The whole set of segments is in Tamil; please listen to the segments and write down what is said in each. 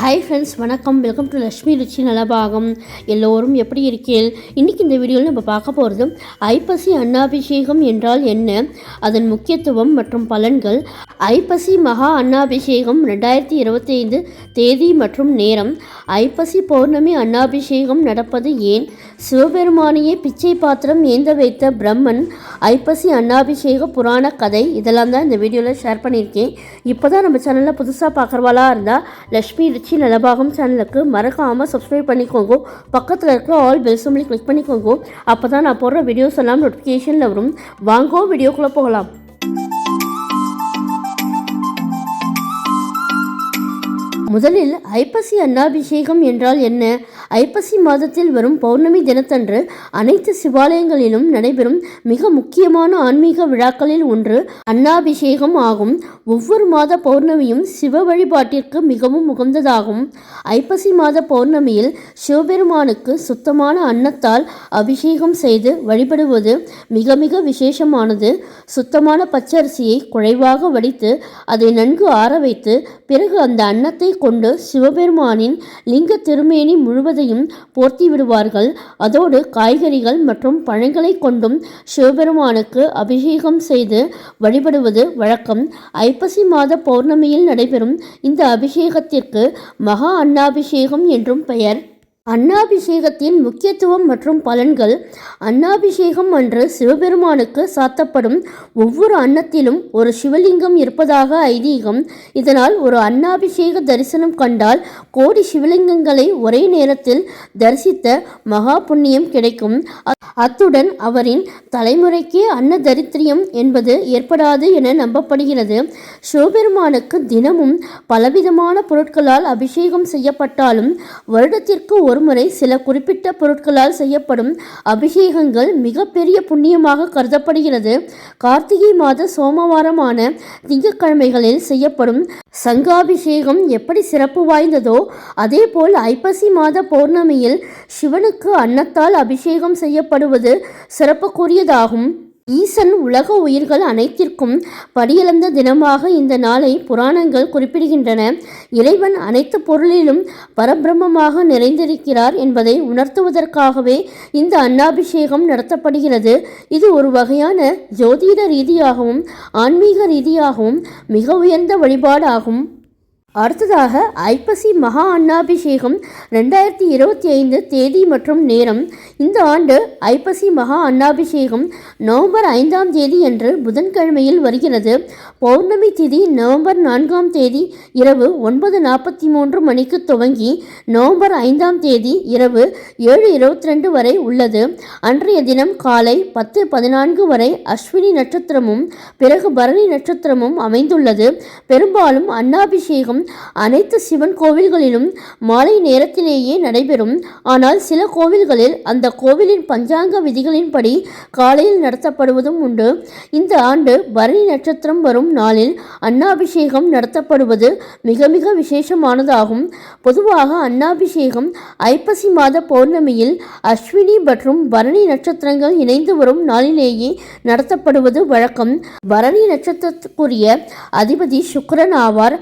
ஹாய் ஃப்ரெண்ட்ஸ் வணக்கம். வெல்கம் டு லக்ஷ்மி ருச்சி நலபாகம் எல்லோரும் எப்படி இருக்கீள் இன்றைக்கி இந்த வீடியோவில் நம்ம பார்க்க போகிறது ஐப்பசி அன்னாபிஷேகம் என்றால் என்ன? அதன் முக்கியத்துவம் மற்றும் பலன்கள். ஐப்பசி மகா அன்னாபிஷேகம் ரெண்டாயிரத்தி இருபத்தைந்து தேதி மற்றும் நேரம். ஐப்பசி பௌர்ணமி அன்னாபிஷேகம் நடப்பது ஏன்? சிவபெருமானையே பிச்சை பாத்திரம் ஏந்த வைத்த பிரம்மன் ஐப்பசி அன்னாபிஷேக புராண கதை இதெல்லாம் தான் இந்த வீடியோவில் ஷேர் பண்ணியிருக்கேன். இப்போ தான் நம்ம சேனலில் புதுசாக பார்க்குறவாளாக இருந்தால் லக்ஷ்மி ருச்சி நலபாகம் சேனலுக்கு மறக்காமல் சப்ஸ்கிரைப் பண்ணிக்கோங்க. பக்கத்தில் இருக்கிற ஆல் பெல் சிம்லி கிளிக் பண்ணிக்கோங்க. அப்போ தான் நான் போடுற வீடியோஸ் எல்லாம் நோட்டிஃபிகேஷனில் வரும். வாங்கோ வீடியோக்குள்ளே போகலாம். முதலில் ஐப்பசி அன்னாபிஷேகம் என்றால் என்ன? ஐப்பசி மாதத்தில் வரும் பௌர்ணமி தினத்தன்று அனைத்து சிவாலயங்களிலும் நடைபெறும் மிக முக்கியமான ஆன்மீக விழாக்களில் ஒன்று அன்னாபிஷேகம் ஆகும். ஒவ்வொரு மாத பௌர்ணமியும் சிவ வழிபாட்டிற்கு மிகவும் உகந்ததாகும். ஐப்பசி மாத பௌர்ணமியில் சிவபெருமானுக்கு சுத்தமான அன்னத்தால் அபிஷேகம் செய்து வழிபடுவது மிக மிக விசேஷமானது. சுத்தமான பச்சரிசியை குறைவாக வடித்து அதை நன்கு ஆற வைத்து பிறகு அந்த அன்னத்தை கொண்டு சிவபெருமானின் லிங்க திருமேனி முழுவதையும் போர்த்தி விடுவார்கள். அதோடு காய்கறிகள் மற்றும் பழங்களை கொண்டும் சிவபெருமானுக்கு அபிஷேகம் செய்து வழிபடுவது வழக்கம். ஐப்பசி மாத பௌர்ணமியில் நடைபெறும் இந்த அபிஷேகத்திற்கு மகா அன்னாபிஷேகம் என்றும் பெயர். அன்னாபிஷேகத்தின் முக்கியத்துவம் மற்றும் பலன்கள் அன்னாபிஷேகம் அன்று சிவபெருமானுக்கு சாத்தப்படும் ஒவ்வொரு அன்னத்திலும் ஒரு சிவலிங்கம் இருப்பதாக ஐதீகம். இதனால் ஒரு அன்னாபிஷேக தரிசனம் கண்டால் கோடி சிவலிங்கங்களை ஒரே நேரத்தில் தரிசித்த மகா புண்ணியம் கிடைக்கும். அத்துடன் அவரின் தலைமுறைக்கே அன்ன தரித்திரியம் என்பது ஏற்படாது என நம்பப்படுகிறது. சிவபெருமானுக்கு தினமும் பலவிதமான பொருட்களால் அபிஷேகம் செய்யப்பட்டாலும் வருடத்திற்கு ஒரு ஒருமுறை சில குறிப்பிட்ட பொருட்களால் செய்யப்படும் அபிஷேகங்கள் மிகப்பெரிய புண்ணியமாக கருதப்படுகிறது. கார்த்திகை மாத சோமவாரமான திங்கட்கிழமைகளில் செய்யப்படும் சங்காபிஷேகம் எப்படி சிறப்பு வாய்ந்ததோ அதேபோல் ஐப்பசி மாத பௌர்ணமியில் சிவனுக்கு அன்னத்தால் அபிஷேகம் செய்யப்படுவது சிறப்புக்குரியதாகும். ஈசன் உலக உயிர்கள் அனைத்திற்கும் படியளந்த தினமாக இந்த நாளை புராணங்கள் குறிப்பிடுகின்றன. இறைவன் அனைத்து பொருளிலும் பரபிரம்மமாக நிறைந்திருக்கிறார் என்பதை உணர்த்துவதற்காகவே இந்த அன்னாபிஷேகம் நடத்தப்படுகிறது. இது ஒரு வகையான ஜோதிட ரீதியாகவும் ஆன்மீக ரீதியாகவும் மிக உயர்ந்த வழிபாடாகும். அடுத்ததாக ஐப்பசி மகா அன்னாபிஷேகம் ரெண்டாயிரத்தி இருபத்தி ஐந்து தேதி மற்றும் நேரம். இந்த ஆண்டு ஐப்பசி மகா அன்னாபிஷேகம் நவம்பர் ஐந்தாம் தேதி என்று புதன்கிழமையில் வருகிறது. பௌர்ணமி தேதி நவம்பர் நான்காம் தேதி இரவு ஒன்பது நாற்பத்தி மூன்று மணிக்கு துவங்கி நவம்பர் ஐந்தாம் தேதி இரவு ஏழு இருபத்தி ரெண்டு வரை உள்ளது. அன்றைய தினம் காலை பத்து பதினான்கு வரை அஸ்வினி நட்சத்திரமும் பிறகு பரணி நட்சத்திரமும் அமைந்துள்ளது. பெரும்பாலும் அன்னாபிஷேகம் அனைத்து சிவன் கோவில்களிலும் மாலை நேரத்திலேயே நடைபெறும். ஆனால் சில கோவில்களில் அந்த கோவிலின் பஞ்சாங்க விதிகளின்படி காலையில் நடத்தப்படுவதும் உண்டு. இந்த ஆண்டு பரணி நட்சத்திரம் வரும் நாளில் அன்னாபிஷேகம் நடத்தப்படுவது மிக மிக விசேஷமானதாகும். பொதுவாக அன்னாபிஷேகம் ஐப்பசி மாத பௌர்ணமியில் அஸ்வினி மற்றும் பரணி நட்சத்திரங்கள் இணைந்து வரும் நாளிலேயே நடத்தப்படுவது வழக்கம். பரணி நட்சத்திரத்துக்குரிய அதிபதி சுக்கரன் ஆவார்.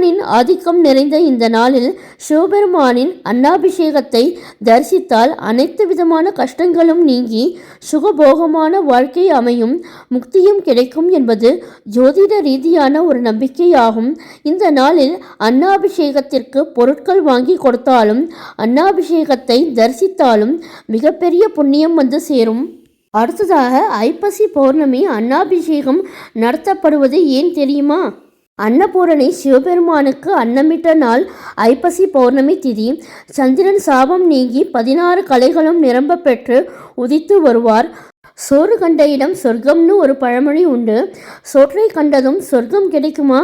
சுக்கிரனின் ஆதிக்கம் நிறைந்த இந்த நாளில் சிவபெருமானின் அன்னாபிஷேகத்தை தரிசித்தால் அனைத்து விதமான கஷ்டங்களும் நீங்கி சுகபோகமான வாழ்க்கை அமையும் முக்தியும் கிடைக்கும் என்பது ஜோதிட ரீதியான ஒரு நம்பிக்கையாகும். இந்த நாளில் அன்னாபிஷேகத்திற்கு பொருட்கள் வாங்கி கொடுத்தாலும் அன்னாபிஷேகத்தை தரிசித்தாலும் மிகப்பெரிய புண்ணியம் வந்து சேரும். அடுத்ததாக ஐப்பசி பௌர்ணமி அன்னாபிஷேகம் நடத்தப்படுவது ஏன் தெரியுமா? அன்னபூரணி சிவபெருமானுக்கு அன்னமிட்ட நாள் ஐப்பசி பௌர்ணமி திதி. சந்திரன் சாபம் நீங்கி பதினாறு கலைகளும் நிரம்ப பெற்று உதித்து வருவார். சோறு கண்ட இடம் சொர்க்கம்னு ஒரு பழமொழி உண்டு. சோற்றை கண்டதும் சொர்க்கம் கிடைக்குமா?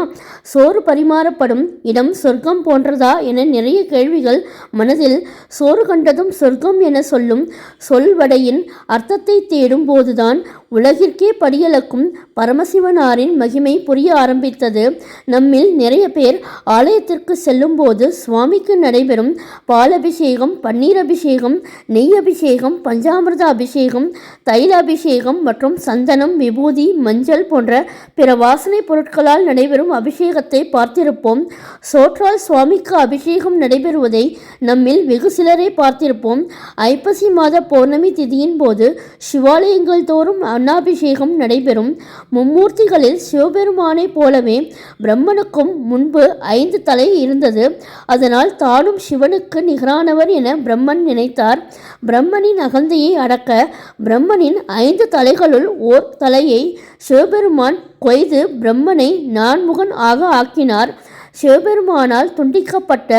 சோறு பரிமாறப்படும் இடம் சொர்க்கம் போன்றதா என நிறைய கேள்விகள் மனதில். சோறு கண்டதும் சொர்க்கம் என சொல்லும் சொல்வடையின் அர்த்தத்தை தேடும் போதுதான் உலகிற்கே படியளக்கும் பரமசிவனாரின் மகிமை புரிய ஆரம்பித்தது. நம்மில் நிறைய பேர் ஆலயத்திற்கு செல்லும்போது சுவாமிக்கு நடைபெறும் பாலபிஷேகம் பன்னீர் அபிஷேகம் நெய் அபிஷேகம் பஞ்சாமிர்த அபிஷேகம் தைல அபிஷேகம் மற்றும் சந்தனம் விபூதி மஞ்சள் போன்ற பிற வாசனை பொருட்களால் நடைபெறும் அபிஷேகத்தை பார்த்திருப்போம். சோற்றால் சுவாமிக்கு அபிஷேகம் நடைபெறுவதை நம்மில் வெகு சிலரே பார்த்திருப்போம். ஐப்பசி மாத பௌர்ணமி திதியின் போது சிவாலயங்கள் தோறும் அன்னாபிஷேகம் நடைபெறும். மும்மூர்த்திகளில் சிவபெருமானைப் போலவே பிரம்மனுக்கும் முன்பு ஐந்து தலை இருந்தது. அதனால் தானும் சிவனுக்கு நிகரானவர் என பிரம்மன் நினைத்தார். பிரம்மனின் அகந்தையை அடக்க பிரம்மனின் ஐந்து தலைகளுள் ஓர் தலையை சிவபெருமான் கொய்து பிரம்மனை நான்முகன் ஆக ஆக்கினார். சிவபெருமானால் துண்டிக்கப்பட்ட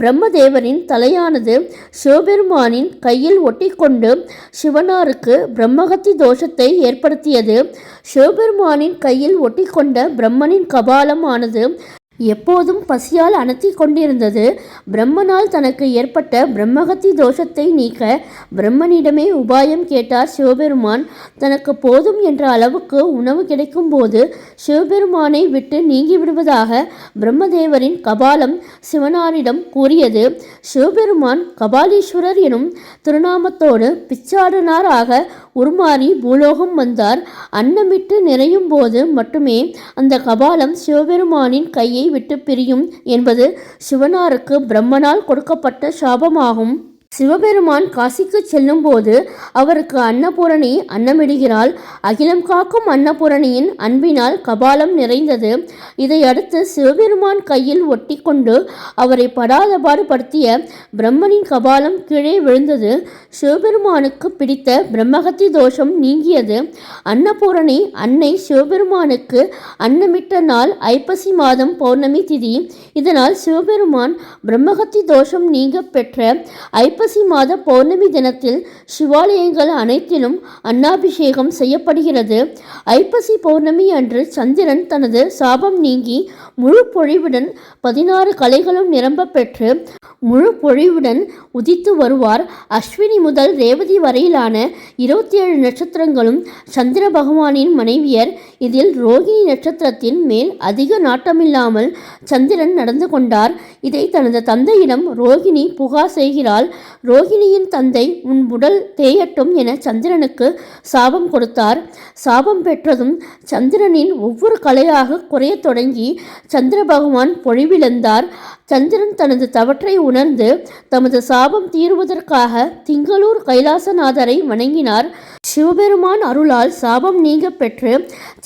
பிரம்மதேவரின் தலையானது சிவபெருமானின் கையில் ஒட்டிக்கொண்டு சிவனாருக்கு பிரம்மகத்தி தோஷத்தை ஏற்படுத்தியது. சிவபெருமானின் கையில் ஒட்டிக்கொண்ட பிரம்மனின் கபாலம் ஆனது எப்போதும் பசியால் அனத்தி கொண்டிருந்தது. பிரம்மனால் தனக்கு ஏற்பட்ட பிரம்மகத்தி தோஷத்தை நீக்க பிரம்மனிடமே உபாயம் கேட்டார் சிவபெருமான். தனக்கு போதும் என்ற அளவுக்கு உணவு கிடைக்கும்போது சிவபெருமானை விட்டு நீங்கிவிடுவதாக பிரம்மதேவரின் கபாலம் சிவனாரிடம் கூறியது. சிவபெருமான் கபாலீஸ்வரர் எனும் திருநாமத்தோடு பிச்சாடனாராக உருமாறி பூலோகம் வந்தார். அன்னமிட்டு நிறையும் போது மட்டுமே அந்த கபாலம் சிவபெருமானின் கையை விட்டு பிரியும் என்பது சிவனாருக்கு பிரம்மனால் கொடுக்கப்பட்ட சாபமாகும். சிவபெருமான் காசிக்கு செல்லும்போது அவருக்கு அன்னபூரணி அன்னமிடுகிறாள். அகிலம் காக்கும் அன்னபூரணியின் அன்பினால் கபாலம் நிறைந்தது. இதையடுத்து சிவபெருமான் கையில் ஒட்டி கொண்டு அவரை படாதபாடு படுத்திய பிரம்மனின் கபாலம் கீழே விழுந்தது. சிவபெருமானுக்கு பிடித்த பிரம்மகத்தி தோஷம் நீங்கியது. அன்னபூரணி அன்னை சிவபெருமானுக்கு அன்னமிட்ட நாள் ஐப்பசி மாதம் பௌர்ணமி திதி. இதனால் சிவபெருமான் பிரம்மகத்தி தோஷம் நீங்க பெற்ற ஐ ஐப்பசி மாத பௌர்ணமி தினத்தில் சிவாலயங்கள் அனைத்திலும் அன்னாபிஷேகம் செய்யப்படுகிறது. ஐப்பசி பௌர்ணமி அன்று சந்திரன் தனது சாபம் நீங்கி முழு பொழிவுடன் பதினாறு கலைகளும் நிரம்ப பெற்று முழு பொழிவுடன் உதித்து வருவார். அஸ்வினி முதல் ரேவதி வரையிலான இருபத்தி ஏழு நட்சத்திரங்களும் சந்திர பகவானின் மனைவியர். இதில் ரோகிணி நட்சத்திரத்தின் மேல் அதிக நாட்டமில்லாமல் சந்திரன் நடந்து கொண்டார். இதை தனது தந்தையிடம் ரோகிணி புகார் செய்கிறாள். ரோகிணியின் தந்தை உன் உடல் தேயட்டும் என சந்திரனுக்கு சாபம் கொடுத்தார். சாபம் பெற்றதும் சந்திரனின் ஒவ்வொரு கலையாக குறையத் தொடங்கி சந்திர பகவான் பொழிவிழந்தார். சந்திரன் தனது தவற்றை உணர்ந்து தமது சாபம் தீருவதற்காக திங்களூர் கைலாசநாதரை வணங்கினார். சிவபெருமான் அருளால் சாபம் நீங்க பெற்று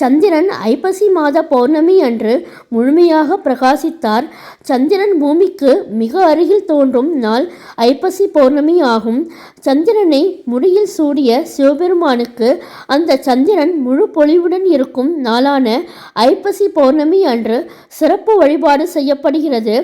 சந்திரன் ஐப்பசி மாத பௌர்ணமி அன்று முழுமையாக பிரகாசித்தார். சந்திரன் பூமிக்கு மிக அருகில் தோன்றும் நாள் ஐப்பசி பௌர்ணமி ஆகும். சந்திரனை முடியில் சூடிய சிவபெருமானுக்கு அந்த சந்திரன் முழு பொலிவுடன் இருக்கும் நாளான ஐப்பசி பௌர்ணமி அன்று சிறப்பு வழிபாடு செய்யப்படுகிறது.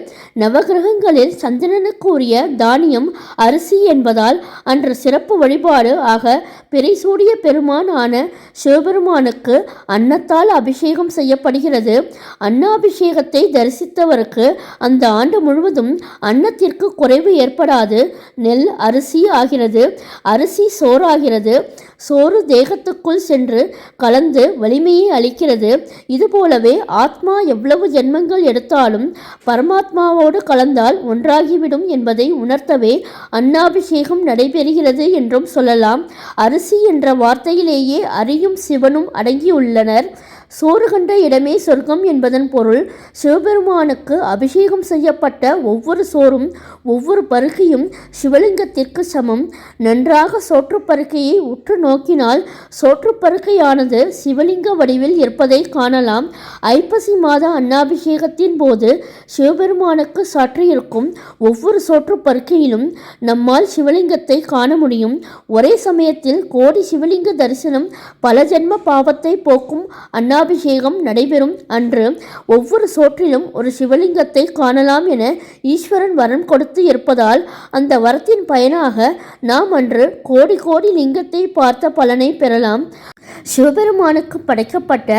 நவகிரகங்களில் சந்திரனுக்குரிய தானியம் அரிசி என்பதால் அன்று சிறப்பு வழிபாடு ஆக பெரிசூ பெருமான் பெருமானான சிவபெருமானுக்கு அன்னத்தால் அபிஷேகம் செய்யப்படுகிறது. அன்னாபிஷேகத்தை தரிசித்தவருக்கு அந்த ஆண்டு முழுவதும் அன்னத்திற்கு குறைவு ஏற்படாது. நெல் அரிசி ஆகிறது. அரிசி சோறாகிறது. சோறு தேகத்துக்குள் சென்று கலந்து வலிமையை அளிக்கிறது. இதுபோலவே ஆத்மா எவ்வளவு ஜென்மங்கள் எடுத்தாலும் பரமாத்மாவோடு கலந்தால் ஒன்றாகிவிடும் என்பதை உணர்த்தவே அன்னாபிஷேகம் நடைபெறுகிறது என்றும் சொல்லலாம். அரிசி என்ற வார்த்தையிலேயே அரியும் சிவனும் அடங்கியுள்ளனர். சோறு கண்ட இடமே சொர்க்கம் என்பதன் பொருள். சிவபெருமானுக்கு அபிஷேகம் செய்யப்பட்ட ஒவ்வொரு சோறும் ஒவ்வொரு பருக்கையும் சிவலிங்கத்திற்கு சமம். நன்றாக சோற்றுப்பருக்கையை உற்று நோக்கினால் சோற்றுப்பருக்கையானது சிவலிங்க வடிவில் இருப்பதை காணலாம். ஐப்பசி மாத அன்னாபிஷேகத்தின் போது சிவபெருமானுக்கு சாற்றியிருக்கும் ஒவ்வொரு சோற்றுப்பருக்கையிலும் நம்மால் சிவலிங்கத்தை காண முடியும். ஒரே சமயத்தில் கோடி சிவலிங்க தரிசனம் பல ஜென்ம பாவத்தை போக்கும் பட்டாபிஷேகம் நடைபெறும். அன்று ஒவ்வொரு சோற்றிலும் ஒரு சிவலிங்கத்தை காணலாம் என ஈஸ்வரன் வரம் கொடுத்து இருப்பதால் அந்த வரத்தின் பயனாக நாம் அன்று கோடி கோடி லிங்கத்தை பார்த்த பலனை பெறலாம். சிவபெருமானுக்கு படைக்கப்பட்ட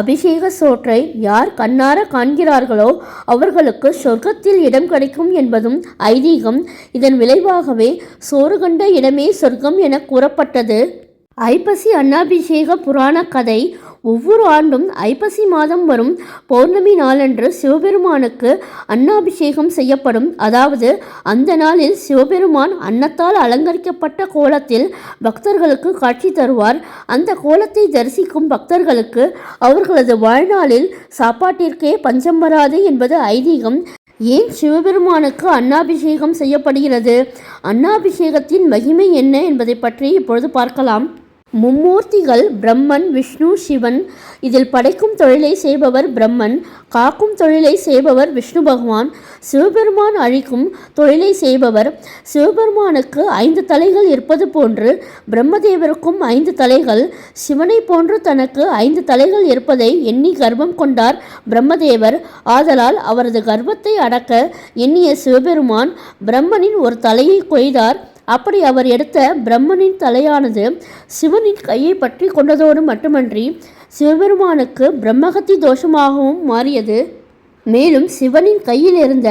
அபிஷேக சோற்றை யார் கண்ணார காண்கிறார்களோ அவர்களுக்கு சொர்க்கத்தில் இடம் கிடைக்கும் என்பதும் ஐதீகம். இதன் விளைவாகவே சோறு கண்ட இடமே சொர்க்கம் என கூறப்பட்டது. ஐப்பசி அன்னாபிஷேக புராண கதை ஒவ்வொரு ஆண்டும் ஐப்பசி மாதம் வரும் பௌர்ணமி நாளன்று சிவபெருமானுக்கு அன்னாபிஷேகம் செய்யப்படும். அதாவது அந்த நாளில் சிவபெருமான் அன்னத்தால் அலங்கரிக்கப்பட்ட கோலத்தில் பக்தர்களுக்கு காட்சி தருவார். அந்த கோலத்தை தரிசிக்கும் பக்தர்களுக்கு அவர்களது வாழ்நாளில் சாப்பாட்டிற்கே பஞ்சம் வராது என்பது ஐதீகம். ஏன் சிவபெருமானுக்கு அன்னாபிஷேகம் செய்யப்படுகிறது? அன்னாபிஷேகத்தின் மகிமை என்ன என்பதை பற்றி இப்பொழுது பார்க்கலாம். மும்மூர்த்திகள் பிரம்மன் விஷ்ணு சிவன். இதில் படைக்கும் தொழிலை செய்பவர் பிரம்மன் காக்கும் தொழிலை செய்பவர் விஷ்ணு பகவான் சிவபெருமான் அழிக்கும் தொழிலை செய்பவர். சிவபெருமானுக்கு ஐந்து தலைகள் இருப்பது போன்று பிரம்மதேவருக்கும் ஐந்து தலைகள். சிவனை போன்று தனக்கு ஐந்து தலைகள் இருப்பதை எண்ணி கர்வம் கொண்டார் பிரம்மதேவர். ஆதலால் அவரது கர்வத்தை அடக்க எண்ணிய சிவபெருமான் பிரம்மனின் ஒரு தலையை கொய்தார். அப்படி அவர் எடுத்த பிரம்மனின் தலையானது சிவனின் கையை பற்றி கொண்டதோடு மட்டுமன்றி சிவபெருமானுக்கு பிரம்மகத்தி தோஷமாகவும் மாறியது. மேலும் சிவனின் கையில் இருந்த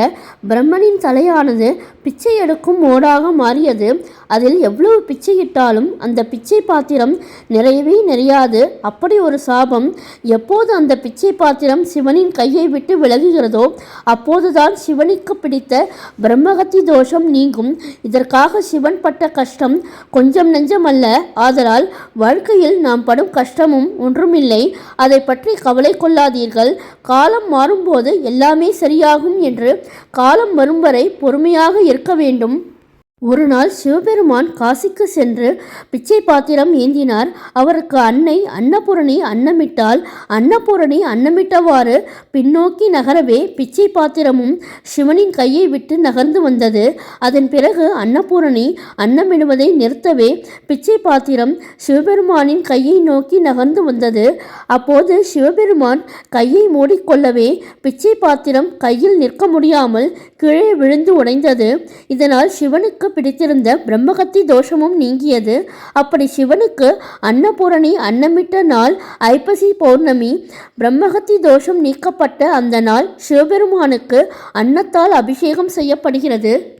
பிரம்மனின் தலையானது பிச்சை எடுக்கும் மோடாக மாறியது. அதில் எவ்வளவு பிச்சையிட்டாலும் அந்த பிச்சை பாத்திரம் நிறையவே நிறையாது. அப்படி ஒரு சாபம் எப்போது அந்த பிச்சை பாத்திரம் சிவனின் கையை விட்டு விலகுகிறதோ அப்போதுதான் சிவனுக்கு பிடித்த பிரம்மகத்தி தோஷம் நீங்கும். இதற்காக சிவன் பட்ட கஷ்டம் கொஞ்சம் நெஞ்சமல்ல. ஆதலால் வாழ்க்கையில் நாம் படும் கஷ்டமும் ஒன்றுமில்லை. அதை பற்றி கவலை கொள்ளாதீர்கள். காலம் மாறும்போது எல்லாமே சரியாகும் என்று காலம் வரும் வரை பொறுமையாக இருக்க வேண்டும். ஒரு நாள் சிவபெருமான் காசிக்கு சென்று பிச்சை பாத்திரம் ஏந்தினார். அவருக்கு அன்னை அன்னபூரணி அன்னமிட்டால் அன்னபூரணி அன்னமிட்டவாறு பின்னோக்கி நகரவே பிச்சை பாத்திரமும் சிவனின் கையை விட்டு நகர்ந்து வந்தது. அதன் பிறகு அன்னபூரணி அன்னமிடுவதை நிறுத்தவே பிச்சை பாத்திரம் சிவபெருமானின் கையை நோக்கி நகர்ந்து வந்தது. அப்போது சிவபெருமான் கையை மூடிக்கொள்ளவே பிச்சை பாத்திரம் கையில் நிற்க முடியாமல் கீழே விழுந்து உடைந்தது. இதனால் சிவனுக்கு பிடித்திருந்த பிரம்மகத்தி தோஷமும் நீங்கியது. அப்படி சிவனுக்கு அன்னபூரணி அன்னமிட்ட நாள் ஐப்பசி பௌர்ணமி பிரம்மகத்தி தோஷம் நீக்கப்பட்ட அந்த நாள் சிவபெருமானுக்கு அன்னத்தால் அபிஷேகம் செய்யப்படுகிறது.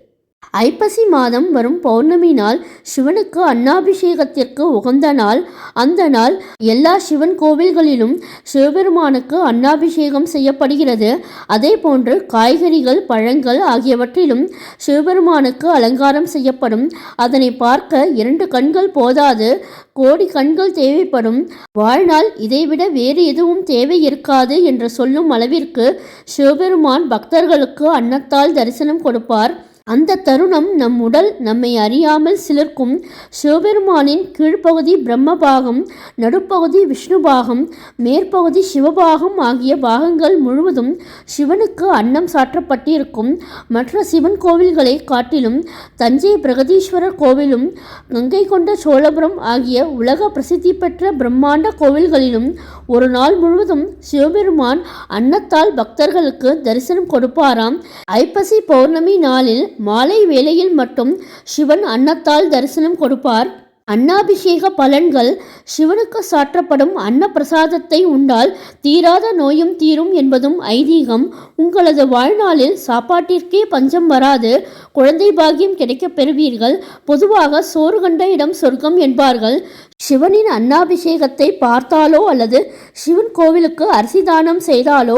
ஐப்பசி மாதம் வரும் பௌர்ணமி நாள் சிவனுக்கு அன்னாபிஷேகத்திற்கு உகந்த நாள். அந்த நாள் எல்லா சிவன் கோவில்களிலும் சிவபெருமானுக்கு அன்னாபிஷேகம் செய்யப்படுகிறது. அதே போன்று காய்கறிகள் பழங்கள் ஆகியவற்றிலும் சிவபெருமானுக்கு அலங்காரம் செய்யப்படும். அதனை பார்க்க இரண்டு கண்கள் போதாது. கோடி கண்கள் தேவைப்படும். வாழ்நாள் இதைவிட வேறு எதுவும் தேவை இருக்காது என்று சொல்லும் அளவிற்கு சிவபெருமான் பக்தர்களுக்கு அன்னத்தால் தரிசனம் கொடுப்பார். அந்த தருணம் நம் உடல் நம்மை அறியாமல் சிலர்க்கும் சிவபெருமானின் கீழ்ப்பகுதி பிரம்மபாகம் நடுப்பகுதி விஷ்ணுபாகம் மேற்பகுதி சிவபாகம் ஆகிய பாகங்கள் முழுவதும் சிவனுக்கு அன்னம் சாற்றப்பட்டிருக்கும். மற்ற சிவன் கோவில்களை காட்டிலும் தஞ்சை பிரகதீஸ்வரர் கோவிலும் கங்கை கொண்ட சோழபுரம் ஆகிய உலக பிரசித்தி பெற்ற பிரம்மாண்ட கோவில்களிலும் ஒரு நாள் முழுவதும் சிவபெருமான் அன்னத்தால் பக்தர்களுக்கு தரிசனம் கொடுப்பாராம். ஐப்பசி பௌர்ணமி நாளில் மாலை வேளையில் மட்டும் சிவன் அன்னத்தால் தரிசனம் கொடுப்பார். அன்னாபிஷேக பலன்கள் சிவனுக்கு சாற்றப்படும் அன்ன பிரசாதத்தை உண்டால் தீராத நோயும் தீரும் என்பதும் ஐதீகம். உங்களது வாழ்நாளில் சாப்பாட்டிற்கே பஞ்சம் வராது குழந்தை பாக்கியம் கிடைக்கப் பெறுவீர்கள். பொதுவாக சோறு கண்ட இடம் சொர்க்கம் என்பார்கள். சிவனின் அன்னாபிஷேகத்தை பார்த்தாலோ அல்லது சிவன் கோவிலுக்கு அரிசி தானம் செய்தாலோ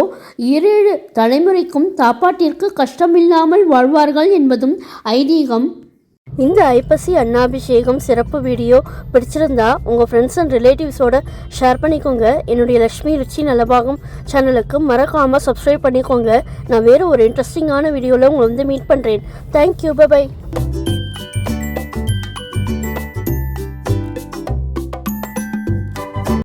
ஈரேழு தலைமுறைக்கும் தாப்பாட்டிற்கு கஷ்டமில்லாமல் வாழ்வார்கள் என்பதும் ஐதீகம். இந்த ஐப்பசி அன்னாபிஷேகம் சிறப்பு வீடியோ பிடிச்சிருந்தா உங்கள் ஃப்ரெண்ட்ஸ் அண்ட் ரிலேட்டிவ்ஸோட ஷேர் பண்ணிக்கோங்க. என்னுடைய லக்ஷ்மி ருச்சி நலபாகம் சேனலுக்கு மறக்காமல் சப்ஸ்கிரைப் பண்ணிக்கோங்க. நான் வேறு ஒரு இன்ட்ரெஸ்டிங்கான வீடியோவில் உங்களை வந்து மீட் பண்ணுறேன் தேங்க்யூ பை